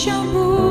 що було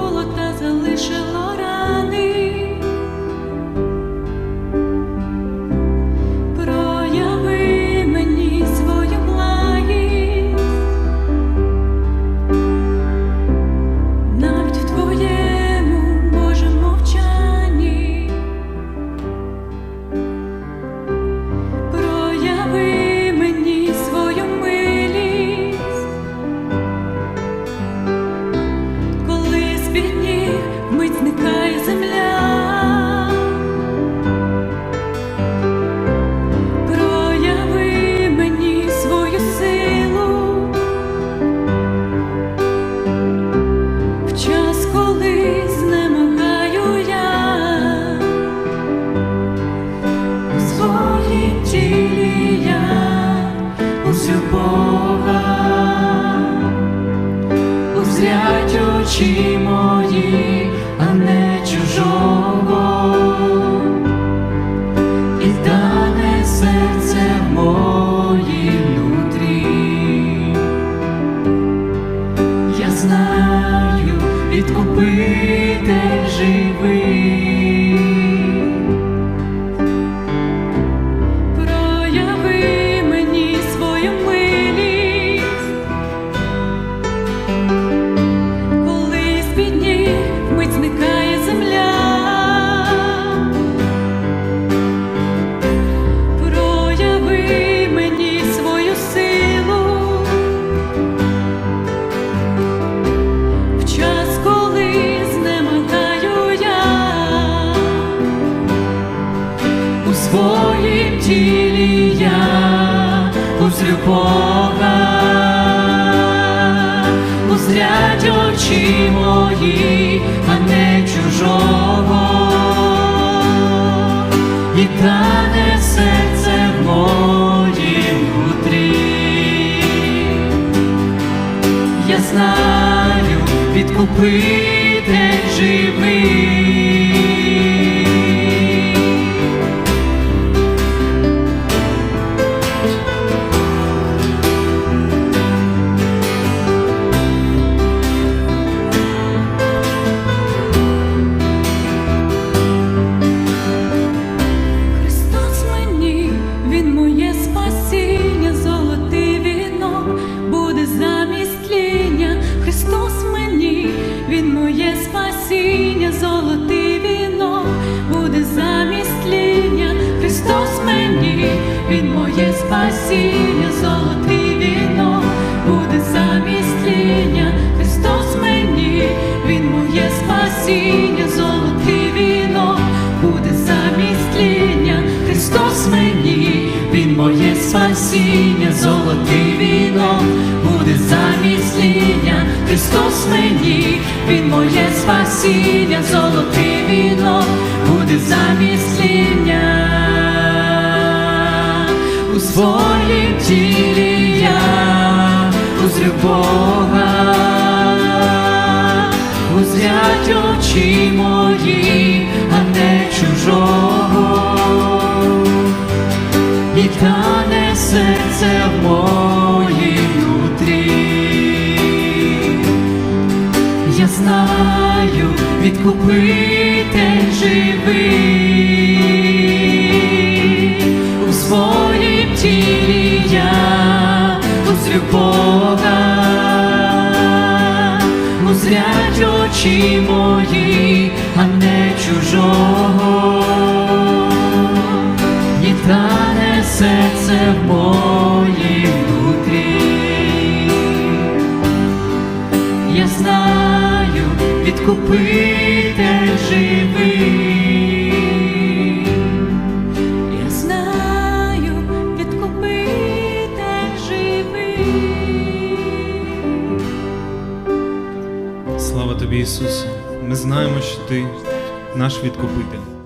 очі мої, а не чужого, і дане серце мої внутрі. Я знаю, відкупитель узрю Бога, узрять очі мої, а не чужого, і тане серце в моїм внутрі. Я знаю, відкупитель Він моє спасіння, золотий вінок буде замість тління. Христос мені, Він моє спасіння, золотий вінок буде замість тління. Христос мені, Він моє спасіння, золотий вінок буде замість тління. Христос мені, Він моє спасіння, золотий вінок буде замість тління. Христос мені, Він моє спасіння, золотий вінок буде замість. У своїм тілі я узрю Бога, узрять очі мої, а не чужого, і тане серце в внутрі. Знаю, відкупитель живий у своїм тілі я узрю Бога, узрять очі мої, а не чужого, і тане серце моїм. Я знаю, відкупитель живий. Я знаю, відкупитель живий. Слава тобі, Ісусе! Ми знаємо, що ти наш відкупитель.